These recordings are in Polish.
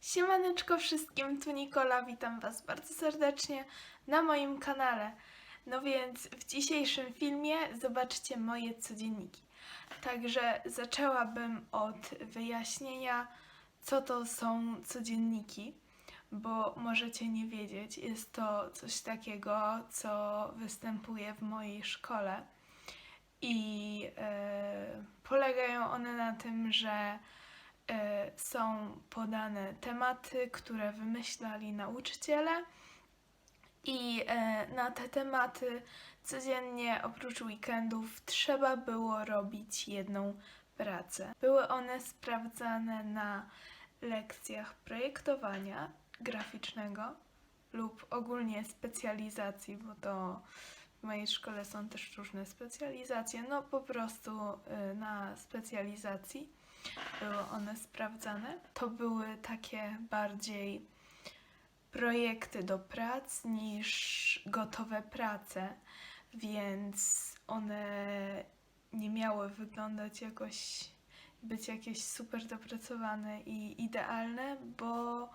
Siemaneczko wszystkim, tu Nikola, witam Was bardzo serdecznie na moim kanale. No więc w dzisiejszym filmie zobaczcie moje codzienniki. Także zaczęłabym od wyjaśnienia, co to są codzienniki, bo możecie nie wiedzieć. Jest to coś takiego, co występuje w mojej szkole i e, polegają one na tym, że są podane tematy, które wymyślali nauczyciele i e, na te tematy codziennie oprócz weekendów trzeba było robić jedną pracę. Były one sprawdzane na lekcjach projektowania graficznego lub ogólnie specjalizacji, bo to w mojej szkole są też różne specjalizacje, no po prostu y, na specjalizacji były one sprawdzane. To były takie bardziej projekty do prac niż gotowe prace, więc one nie miały wyglądać jakoś, być jakieś super dopracowane i idealne, bo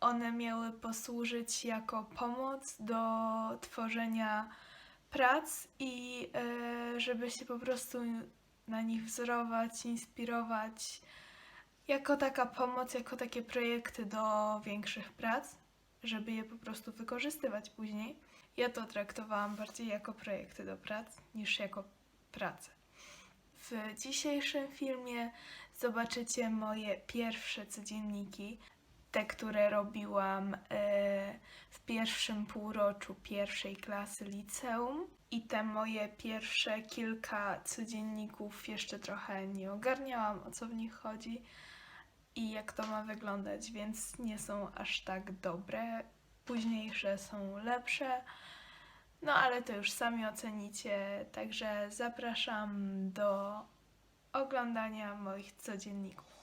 one miały posłużyć jako pomoc do tworzenia prac i e, żeby się po prostu na nich wzorować, inspirować, jako taka pomoc, jako takie projekty do większych prac, żeby je po prostu wykorzystywać później. Ja to traktowałam bardziej jako projekty do prac niż jako pracę. W dzisiejszym filmie zobaczycie moje pierwsze codzienniki, te, które robiłam e, w pierwszym półroczu pierwszej klasy liceum. I te moje pierwsze kilka codzienników jeszcze trochę nie ogarniałam, o co w nich chodzi i jak to ma wyglądać, więc nie są aż tak dobre. Późniejsze są lepsze. No ale to już sami ocenicie, także zapraszam do oglądania moich codzienników.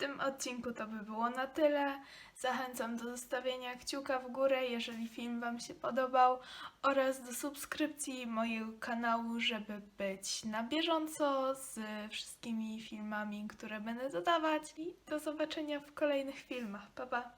Tym odcinku to by było na tyle. Zachęcam do zostawienia kciuka w górę, jeżeli film Wam się podobał, oraz do subskrypcji mojego kanału, żeby być na bieżąco z wszystkimi filmami, które będę dodawać. I do zobaczenia w kolejnych filmach. Pa pa!